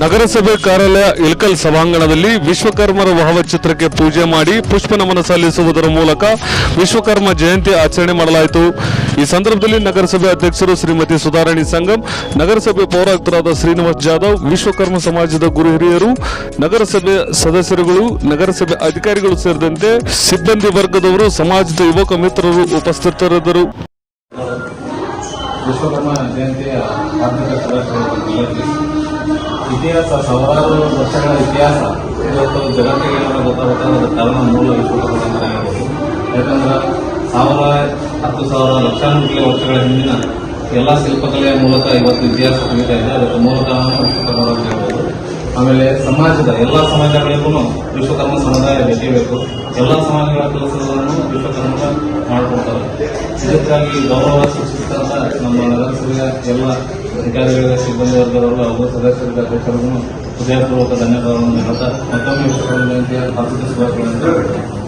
ನಗರಸಭೆ ಕಾರ್ಯಾಲಯ ಇಳಕಲ್ ಸಭಾಂಗಣದಲ್ಲಿ ವಿಶ್ವಕರ್ಮರ ಭಾವಚಿತ್ರಕ್ಕೆ ಪೂಜೆ ಮಾಡಿ ಪುಷ್ಪ ನಮನ ಸಲ್ಲಿಸುವುದರ ಮೂಲಕ ವಿಶ್ವಕರ್ಮ ಜಯಂತಿ ಆಚರಣೆ ಮಾಡಲಾಯಿತು. ಈ ಸಂದರ್ಭದಲ್ಲಿ ನಗರಸಭೆ ಅಧ್ಯಕ್ಷರು ಶ್ರೀಮತಿ ಸುಧಾರಾಣಿ ಸಂಗಮ್, ನಗರಸಭೆ ಪೌರಾಯುಕ್ತರಾದ ಶ್ರೀನಿವಾಸ್ ಜಾಧವ್, ವಿಶ್ವಕರ್ಮ ಸಮಾಜದ ಗುರು ಹಿರಿಯರು, ನಗರಸಭೆ ಸದಸ್ಯರುಗಳು, ನಗರಸಭೆ ಅಧಿಕಾರಿಗಳು ಸೇರಿದಂತೆ ಸಿಬ್ಬಂದಿ ವರ್ಗದವರು, ಸಮಾಜದ ಯುವಕ ಮಿತ್ರರು ಉಪಸ್ಥಿತರಿದ್ದರು. ವಿಶ್ವಕರ್ಮ ಜಯಂತಿಯ ಆರ್ಥಿಕ ಇತಿಹಾಸ ಸಾವಿರಾರು ವರ್ಷಗಳ ಇತಿಹಾಸ, ಇವತ್ತು ಜಗತ್ತಿಗೆ ಗೊತ್ತಾಗುತ್ತೆ ಅದರ ಕಾರಣ ಮೂಲ ಹೇಳ್ಬೋದು ಯಾಕಂದ್ರೆ ಸಾವಿರ, ಹತ್ತು ಸಾವಿರ ಲಕ್ಷಾನುಗಟ್ಟಲೆ ವರ್ಷಗಳ ಹಿಂದಿನ ಎಲ್ಲ ಶಿಲ್ಪಕಲೆಯ ಮೂಲಕ ಇವತ್ತು ಇತಿಹಾಸ ತಿಳಿತಾ ಇದೆ. ಅದಕ್ಕೆ ಮೂಲ ಕಾರಣ ವಿಶ್ವಕರ್ಮ ಅಂತ ಹೇಳ್ಬೋದು ಆಮೇಲೆ ಸಮಾಜದ ಎಲ್ಲ ಸಮಾಜಗಳಿಗೂ ವಿಶ್ವಕರ್ಮ ಸಮುದಾಯ ಬೆಳೆಯಬೇಕು ಎಲ್ಲ ಸಮಾಜಗಳ ಕೆಲಸಗಳನ್ನು ವಿಶ್ವಕರ್ಮ ಮಾಡಿಕೊಡ್ತಾರೆ. ಇದಕ್ಕಾಗಿ ಗೌರವ ಸೃಷ್ಟಿಸಿದಂತ ನಮ್ಮ ನಗರಸಭೆಯ ಎಲ್ಲ ಅಧಿಕಾರಿಗಳಿಗೆ ಸಿಬ್ಬಂದಿ ವರ್ಗದವರು ಹಾಗೂ ಅಧ್ಯಕ್ಷರಿಗೂ ಹೃದಯಪೂರ್ವಕ ಧನ್ಯವಾದಗಳನ್ನು ಹೇಳ್ತಾ ಮತ್ತೊಮ್ಮೆ ವಿಶ್ವಕರ್ಮ ಜಯಂತಿಯ ಹಾರ್ದಿಕ ಶುಭಾಶಯಗಳನ್ನು